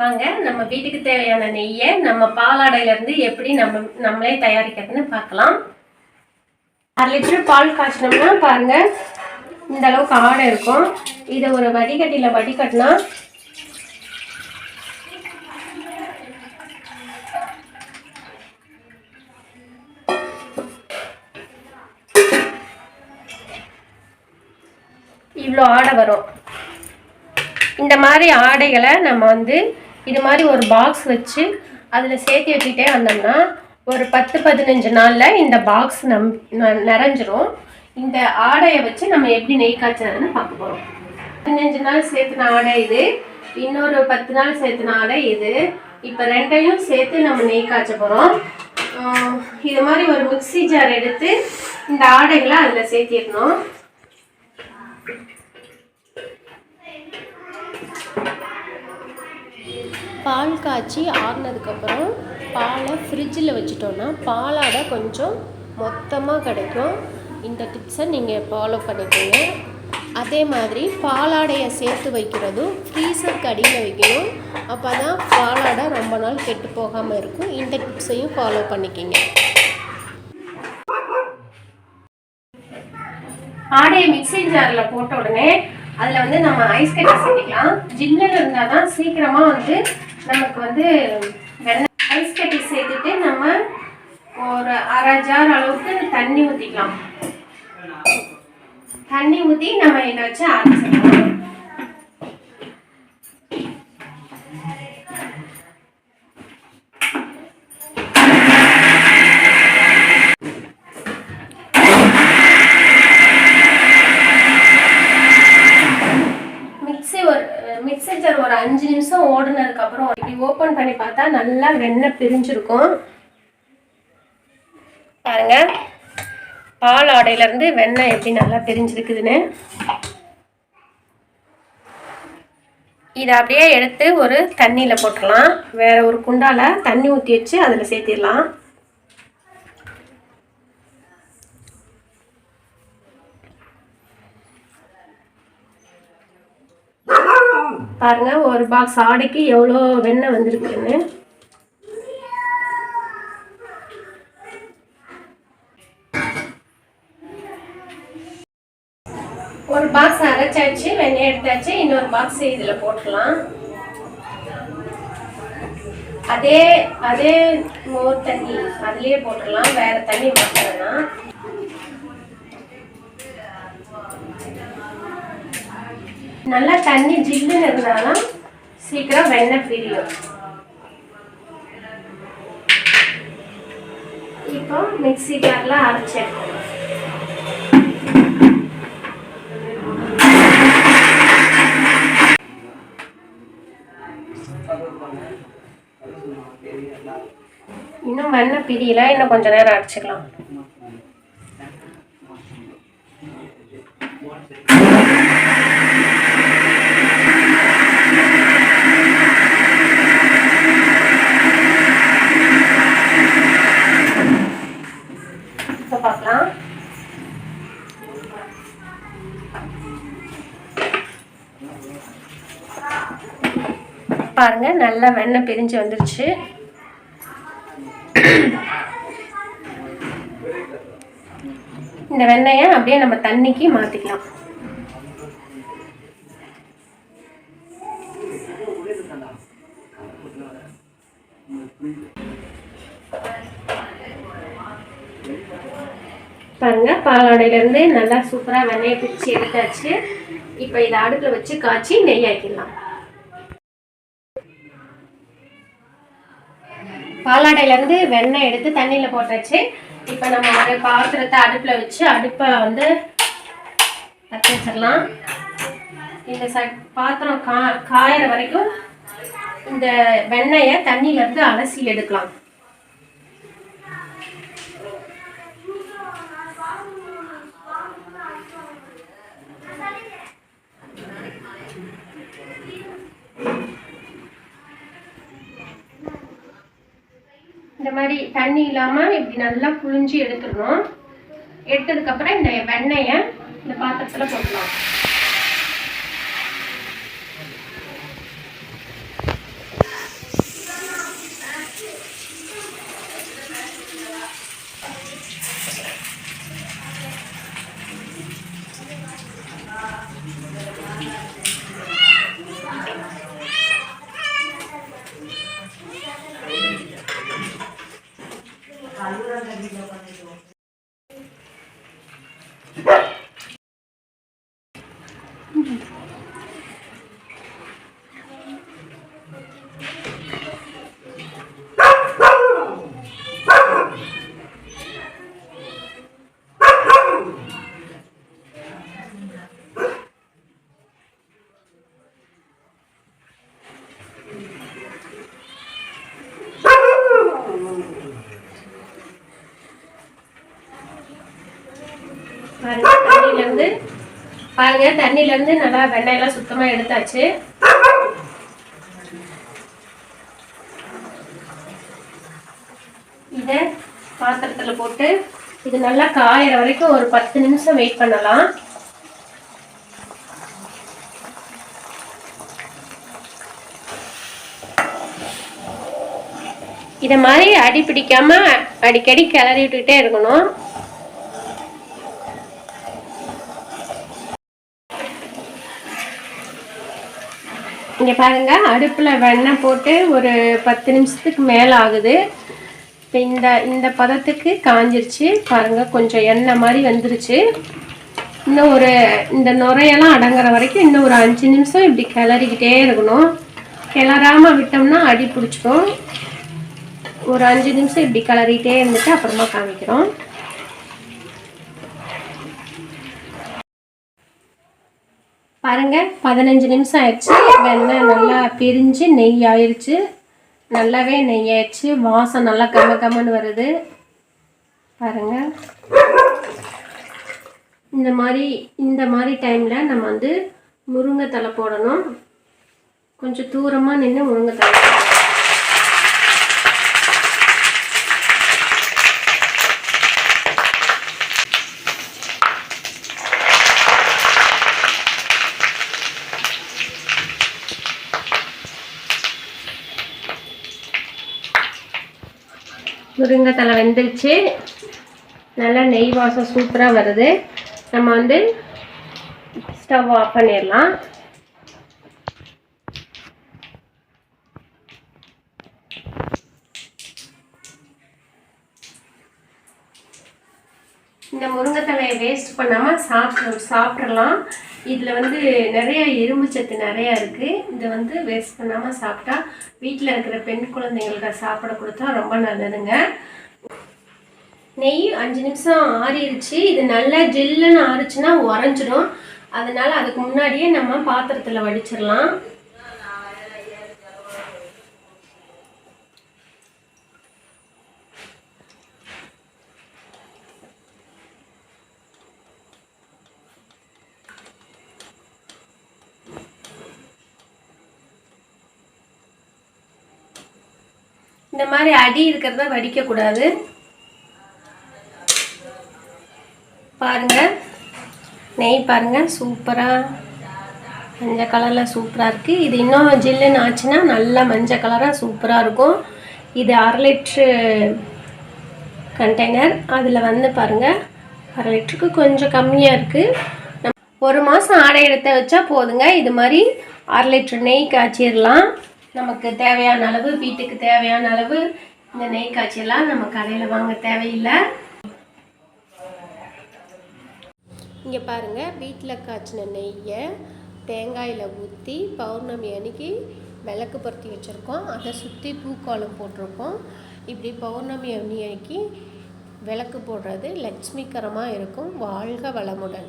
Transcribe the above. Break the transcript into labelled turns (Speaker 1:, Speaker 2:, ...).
Speaker 1: வாங்க நம்ம வீட்டுக்கு தேவையான நெய்யை நம்ம பாலாடையிலேருந்து எப்படி நம்ம நம்மளே தயாரிக்கிறதுன்னு பார்க்கலாம். அரை லிட்டர் பால் காய்ச்சினோம்னா பாருங்க இந்த அளவுக்கு ஆடை இருக்கும். இதை ஒரு வடிகட்டியில் வடிகட்டினா இவ்வளோ ஆடை வரும். இந்த மாதிரி ஆடைகளை நம்ம வந்து இது மாதிரி ஒரு பாக்ஸ் வச்சு அதில் சேர்த்து வச்சுக்கிட்டே வந்தோம்னா ஒரு பத்து பதினஞ்சு நாளில் இந்த பாக்ஸ் நம் ந- நிறைஞ்சிரும். இந்த ஆடையை வச்சு நம்ம எப்படி நெய் காய்ச்சதுன்னு பார்க்க போகிறோம் பதினஞ்சு நாள் சேர்த்துன ஆடை இது இன்னொரு பத்து நாள் சேர்த்துன ஆடை இது. இப்போ ரெண்டையும் சேர்த்து நம்ம நெய் காய்ச்ச போகிறோம் இது மாதிரி ஒரு மிக்சி ஜார் எடுத்து இந்த ஆடைகளை அதில் சேர்த்திடணும். பால் காய்ச்சி ஆறுனதுக்கப்புறம் பாலை ஃப்ரிட்ஜில் வச்சுட்டோன்னா பாலாடை கொஞ்சம் மொத்தமாக கிடைக்கும். இந்த டிப்ஸை நீங்கள் ஃபாலோ பண்ணிக்கோங்க. அதே மாதிரி பாலாடையை சேர்த்து வைக்கிறதும் ஃப்ரீசருக்கு அடியில் வைக்கணும். அப்போ தான் பாலாடை ரொம்ப நாள் கெட்டு போகாமல் இருக்கும். இந்த டிப்ஸையும் ஃபாலோ பண்ணிக்கிங்க. ஆடையை மிக்ஸி ஜாரில் போட்ட உடனே அதில் வந்து நம்ம ஐஸ் கட்டி சேர்த்துக்கலாம். ஜில்லுன்னு இருந்தால் தான் சீக்கிரமாக வந்து நமக்கு வந்து வெண்ணெய் ஐஸ் கட்டி சேர்த்துட்டு நம்ம ஒரு அரை ஜார் அளவுக்கு தண்ணி ஊற்றிக்கலாம் தண்ணி ஊற்றி நம்ம இதை வச்சு அரைச்சிக்கலாம் பண்ணி பார்த்தா நல்லா வெண்ணெய் பிரிஞ்சிருக்கும். பாருங்க. பால் ஆடையிலேருந்து வெண்ணெய் எப்படி நல்லா பிரிஞ்சிருக்குதுன்னு. இதை அப்படியே எடுத்து ஒரு தண்ணியில் போட்டுடலாம். வேற ஒரு குண்டால தண்ணி ஊற்றி வச்சு அதில் சேர்த்திடலாம். பாருங்க ஒரு பாக்ஸ் ஆடைக்கு எவ்வளோ வெண்ணெய் வந்திருக்குன்னு. ஒரு பாக்ஸ் அரைச்சாச்சு வெண்ணெய் எடுத்தாச்சு இன்னொரு பாக்ஸ் இதில் போட்டுடலாம் அதே அதே மோர் தண்ணி அதுலேயே போட்டுடலாம் வேறு தண்ணி மாற்ற நல்லா தண்ணி ஜில்லுன்னு இருந்தாலும் சீக்கிரம் வெண்ணெய் பிரியும். இப்போ மிக்சி ஜார்ல அரைச்சிருக்கோம் இன்னும் வெண்ணெய் பிரியல இன்னும் கொஞ்ச நேரம் அரைச்சிக்கலாம். பாருங்க நல்லா வெண்ணெய் பிரிஞ்சு வந்துருச்சு. இந்த வெண்ணெயை அப்படியே நம்ம தண்ணிக்கு மாற்றிக்கலாம் பாருங்க பாலாடையிலேருந்து நல்லா சூப்பராக வெண்ணெயை பிரித்து எடுத்தாச்சு. இப்போ இதை அடுப்பில் வச்சு காய்ச்சி நெய் ஆக்கிடலாம் பாலாடையிலேருந்து வெண்ணெய் எடுத்து தண்ணியில் போட்டாச்சு. இப்போ நம்ம ஒரு பாத்திரத்தை அடுப்பில் வச்சு அடுப்பை வந்து தட்டி வச்சிடலாம். இந்த ச பாத்திரம் கா காயிற வரைக்கும் இந்த வெண்ணெயை தண்ணியிலேருந்து அலசி எடுக்கலாம். இந்த மாதிரி தண்ணி இல்லாமல் இப்படி நல்லா புழிஞ்சு எடுத்துடணும். எடுத்ததுக்கப்புறம் இந்த வெண்ணெயை இந்த பாத்திரத்தில் போட்டுக்கலாம். 还有让他比较关注。பாருங்க தண்ணியிலேருந்து பாருங்க தண்ணியிலேருந்து நல்லா வெண்ணெயெல்லாம் சுத்தமாக எடுத்தாச்சு. இதை பாத்திரத்தில் போட்டு இது நல்லா காயிற வரைக்கும் ஒரு பத்து நிமிஷம் வெயிட் பண்ணலாம். இதை மாதிரி அடி பிடிக்காம அடிக்கடி கிளறி விட்டுக்கிட்டே இருக்கணும். இங்கே பாருங்க அடுப்பில் வெண்ணெய் போட்டு ஒரு பத்து நிமிஷத்துக்கு மேலே ஆகுது. இப்போ இந்த இந்த பதத்துக்கு காஞ்சிருச்சு. பாருங்கள் கொஞ்சம் எண்ணெய் மாதிரி வந்துருச்சு. இன்னும் ஒரு இந்த நுரையெல்லாம் அடங்குற வரைக்கும் இன்னும் ஒரு அஞ்சு நிமிஷம் இப்படி கிளறிக்கிட்டே இருக்கணும். கிளறாமல் விட்டோம்னா அடி பிடிச்சிக்கும் ஒரு அஞ்சு நிமிஷம் இப்படி கிளறிட்டே இருந்துட்டு அப்புறமா காமிக்கிறோம். பாருங்க பதினஞ்சு நிமிஷம் ஆயிடுச்சு. வெண்ணெய் நல்லா பிரிஞ்சு நெய் ஆயிடுச்சு நல்லாவே நெய் ஆயிடுச்சு வாசம் நல்லா கம்ம கம்மன்னு வருது. பாருங்க. இந்த மாதிரி இந்த மாதிரி டைமில் நம்ம வந்து முருங்கை தலை போடணும். கொஞ்சம் தூரமாக நின்று முருங்கை தலை போடணும். முருங்கைத்தலை வெந்துருச்சு. நல்லா நெய் வாசம் சூப்பராக வருது. நம்ம வந்து ஸ்டவ் ஆஃப் பண்ணிடலாம். இந்த முருங்கைத்தலையை வேஸ்ட் பண்ணாமல் சாப்பிட சாப்பிட்றலாம் இதில் வந்து நிறைய இரும்பு சத்து நிறையா இருக்குது இதை வந்து வேஸ்ட் பண்ணாமல் சாப்பிட்டா வீட்டில் இருக்கிற பெண் குழந்தைங்களுக்கு சாப்பிட கொடுத்தா ரொம்ப நல்லதுங்க. நெய் அஞ்சு நிமிஷம் ஆறிடுச்சு இது நல்லா ஜில்லுன்னு ஆறுச்சுன்னா உறைஞ்சிடும் அதனால் அதுக்கு முன்னாடியே நம்ம பாத்திரத்தில் வடிச்சிடலாம். இந்த மாதிரி அடி இருக்கிறத வடிக்கக்கூடாது பாருங்கள் நெய் பாருங்கள் சூப்பராக மஞ்சள் கலரில் சூப்பராக இருக்குது இது இன்னும் ஜில்லுன்னு ஆச்சுன்னா நல்லா மஞ்சள் கலராக சூப்பராக இருக்கும். இது அரை லிட்ரு கண்டெய்னர் அதில் வந்து பாருங்கள் அரை லிட்டருக்கு கொஞ்சம் கம்மியாக இருக்குது ஒரு மாதம் ஆடை எடுத்து வச்சா போதுங்க. இது மாதிரி அரை லிட்ரு நெய் காய்ச்சிடலாம் நமக்கு தேவையான அளவு வீட்டுக்கு தேவையான அளவு இந்த நெய் காய்ச்சிடலாம் நம்ம கடையில் வாங்க தேவையில்லை. இங்கே பாருங்கள் வீட்டில் காய்ச்சின நெய்யை தேங்காயில் ஊற்றி பௌர்ணமி அன்னைக்கு விளக்கு பருத்தி வச்சுருக்கோம். அதை சுற்றி பூக்காலம் போட்டிருக்கோம். இப்படி பௌர்ணமி அன்னைக்கு விளக்கு போடுறது லட்சுமிகரமாக இருக்கும். வாழ்க வளமுடன்.